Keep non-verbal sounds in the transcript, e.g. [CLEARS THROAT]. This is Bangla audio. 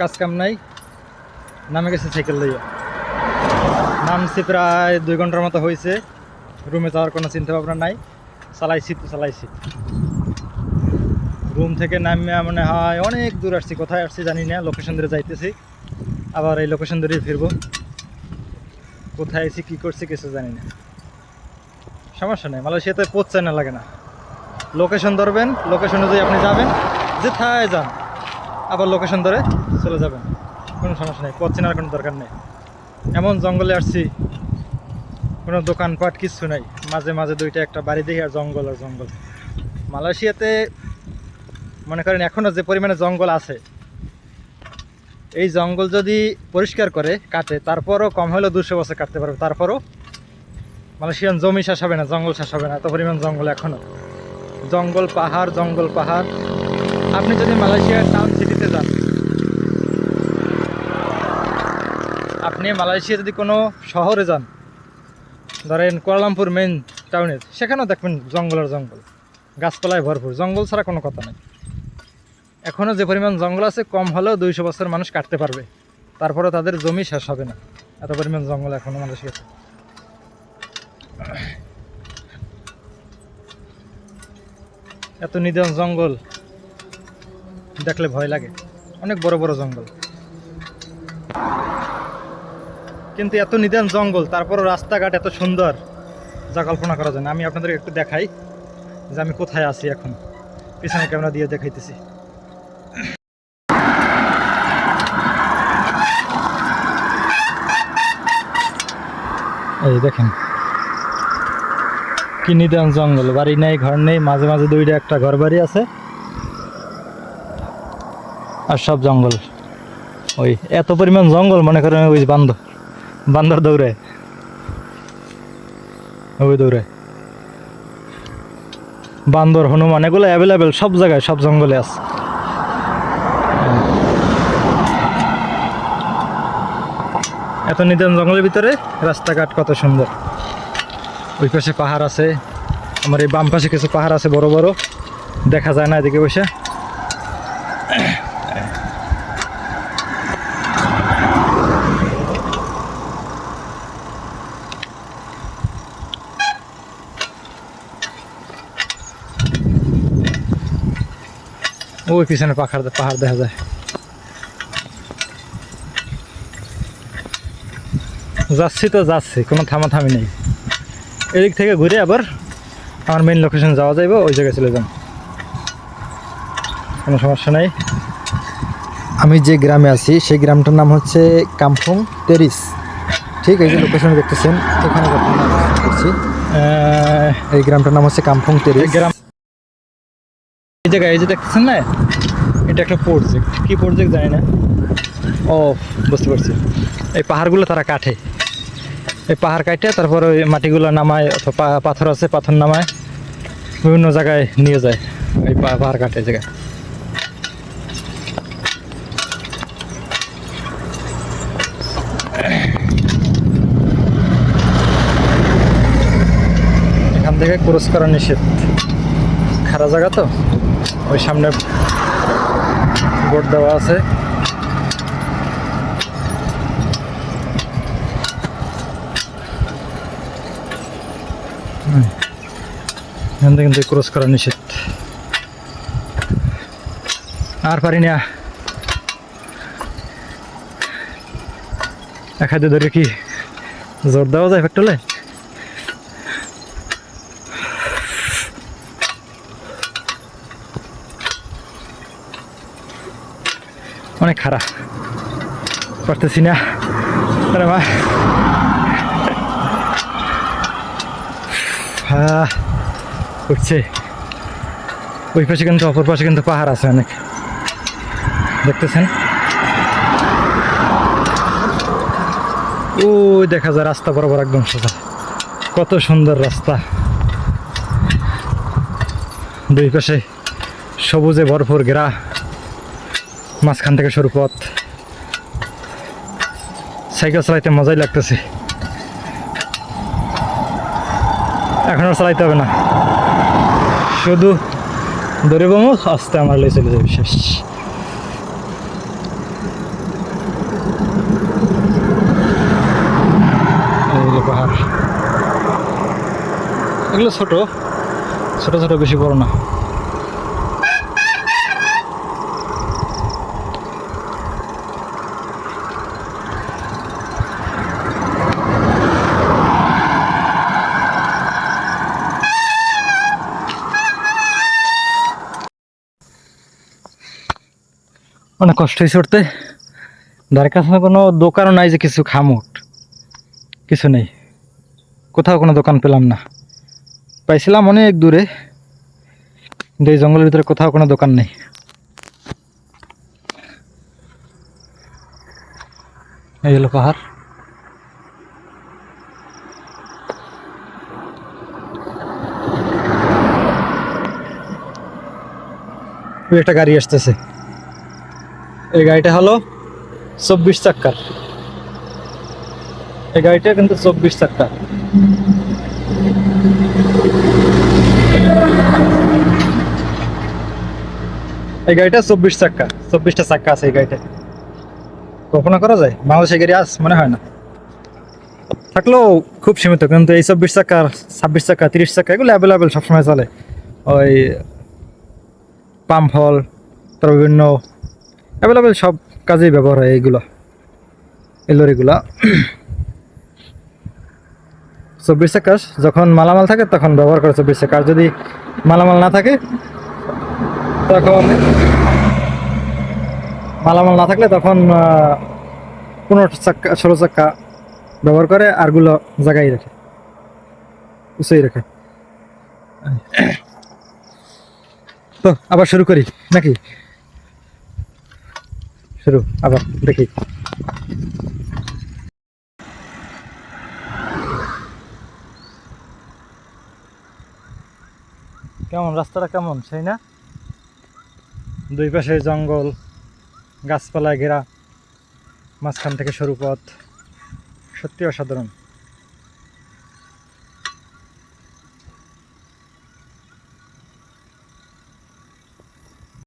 কাজ কাম নাই। নামে গেছে সাইকেল লইয়া। নামছি প্রায় দুই ঘণ্টার মতো হয়েছে রুমে যাওয়ার কোনো চিন্তা ভাবনা নাই। চালাইছি তো চালাইছি। রুম থেকে নামিয়ে মনে হয় অনেক দূর আসছি। কোথায় আসছি জানি না লোকেশন ধরে যাইতেছি। আবার এই লোকেশন ধরেই ফিরবো। কোথায় আছি কী করছি কিছু জানি না। সমস্যা নেই, মালয়েশিয়াতে পৌঁছায় না লাগে না। লোকেশন ধরবেন লোকেশন অনুযায়ী আপনি যাবেন, যেথায় যান। আবার লোকেশন ধরে চলে যাবেন। কোনো সমস্যা নেই, পথ চেনার কোনো দরকার নেই। এমন জঙ্গলে আসছি, কোনো দোকানপাট কিছু নাই। মাঝে মাঝে দুইটা একটা বাড়ি দেখি আর জঙ্গল আর জঙ্গল। মালয়েশিয়াতে মনে করেন এখনও যে পরিমাণে জঙ্গল আছে, এই জঙ্গল যদি পরিষ্কার করে কাটে, তারপরও কম হলেও দুশো বছর কাটতে পারবে। তারপরও মালয়েশিয়ান জমি শেষ হবে না, জঙ্গল শেষ হবে না, এত পরিমাণ জঙ্গল এখনও জঙ্গল পাহাড় জঙ্গল পাহাড়। আপনি যদি মালয়েশিয়ার টাউন সিটিতে যান। আপনি মালয়েশিয়া যদি কোনো শহরে যান, ধরেন কুয়ালালামপুর মেন টাউনের সেখানেও দেখবেন জঙ্গল আর জঙ্গল, গাছপালায় ভরপুর, জঙ্গল ছাড়া কোনো কথা নেই। এখনও যে পরিমাণ জঙ্গল আছে, কম হলেও দুইশো বছর মানুষ কাটতে পারবে। তারপরে তাদের জমি শেষ হবে না। এত পরিমাণ জঙ্গল এখনও মালয়েশিয়াতে এত নিধন জঙ্গল দেখলে ভয় লাগে। অনেক বড় বড় জঙ্গল। কিন্তু এত নিদান জঙ্গল, তারপরও রাস্তাঘাট এত সুন্দর, যা কল্পনা করা যায় না। আমি আপনাদের একটু দেখাই যে আমি কোথায় আছি এখন। পিছনে ক্যামেরা দিয়ে দেখাইতেছি। এই দেখেন, কি নিদান জঙ্গল। বাড়ি নেই, ঘর নেই, মাঝে মাঝে দুইটা একটা ঘর বাড়ি আছে। আর সব জঙ্গল। ওই এত পরিমাণ জঙ্গল মনে করেন ওই বান্দর বান্দর দৌড়ে। ওই দৌড়ে। বান্দর, হনুমান, এগুলো অ্যাভেলেবেল সব জায়গায়, সব জঙ্গলে আছে। এত নিদান জঙ্গলের ভিতরে রাস্তাঘাট কত সুন্দর। ওই পাশে পাহাড় আছে। আমার এই বাম পাশে কিছু পাহাড় আছে বড় বড়। দেখা যায় না এদিকে বসে। ওই পিছনে পাহাড় পাহাড় দেখা যায়। যাচ্ছি তো যাচ্ছি কোনো থামাথামি নেই। এদিক থেকে ঘুরে আবার আমার মেইন লোকেশন যাওয়া যাইব ওই জায়গায় চলে যান কোনো সমস্যা নেই। আমি যে গ্রামে আছি সেই গ্রামটার নাম হচ্ছে কামফুং টেরিস। ঠিক এই যে লোকেশন দেখতেছেন এখানে করছি এই গ্রামটার নাম হচ্ছে কামফুং টেরিস। গ্রাম জায়গায়, এই যে দেখতেছেন না? এটা একটা প্রজেক্ট কি প্রজেক্ট জানি না। ও, বুঝতে পারছি। এই পাহাড়গুলো তারা কাটে। এই পাহাড় কাটে, তারপর ওই মাটিগুলো নামায়, অথবা পাথর আছে, পাথর নামায়, বিভিন্ন জায়গায় নিয়ে যায়। এই পাহাড় কাটে জায়গায়। এখান থেকে ক্রস করা নিষেধ। খারাপ জায়গা তো? ওই সামনে বোর্ড দেওয়া আছে। কিন্তু ক্রস করা নিষেধ। আর পারি না। এক হাতে ধরে কি জোর দেওয়া যায় পেট্রোলে অনেক খারাপ। পারতেছি না। আরে হ্যাঁ উঠছে। ওই পাশে কিন্তু অপর পাশে কিন্তু পাহাড় আছে অনেক। দেখতেছেন? ওই দেখা যায় রাস্তা বরাবর একদম সোজা। কত সুন্দর রাস্তা। দুই পাশে সবুজে ভরপুর ঘেরা। মাঝখান থেকে সরু পথ। সাইকেল চালাইতে মজাই লাগতেছে। এখন আর চালাইতে হবে না। শুধু দরিব মুখ আস্তে আমার লেগে চলে যাবে, শেষ। পাহাড়। এগুলো ছোট। ছোট ছোট বেশি বড় না। অনেক কষ্ট হয়েছে উঠতে ধারে কাছে কোনো দোকানও নাই যে কিছু খামুট কিছু নেই। কোথাও কোনো দোকান পেলাম না। পাইছিলাম অনেক দূরে, কিন্তু এই জঙ্গলের ভিতরে কোথাও কোনো দোকান নেই। এই হলো পাহাড়। একটা গাড়ি আসতেছে। এই গাড়িটা হলো চব্বিশ চাক্কার। এই গাড়িটা কিন্তু চব্বিশ চাক্কা এই গাড়িটা চব্বিশ চাক্কা, চব্বিশটা চাক্কা আছে এই গাড়িটা কল্পনা করা যায়? বাংলাদেশে গাড়ি আস মনে হয় না। থাকলেও খুব সীমিত, কিন্তু এই চব্বিশ চাক্কা ছাব্বিশ চাক্কা, তিরিশ চাক্কা এগুলো অ্যাভেলেবেল সবসময় চলে। ওই পাম্প হল, তারপর বিভিন্ন অ্যাভেলেবেল সব কাজেই ব্যবহার হয় এইগুলো। এই লরিগুলা। [CLEARS THROAT] চব্বিশ চাকা যখন মালামাল থাকে তখন ব্যবহার করে চব্বিশ চাকা যদি মালামাল না থাকে, তখন মালামাল না থাকলে তখন পনেরো চাক্কা, ষোলো চাক্কা ব্যবহার করে আরগুলো জায়গায় রাখে, উঁচুই রাখে। [CLEARS THROAT] তো আবার শুরু করি, নাকি? শুরু, আবার দেখি। কেমন, রাস্তাটা কেমন, সেই না? দুই পাশে জঙ্গল গাছপালায় ঘেরা, মাঝখান থেকে সরু পথ। সত্যি অসাধারণ।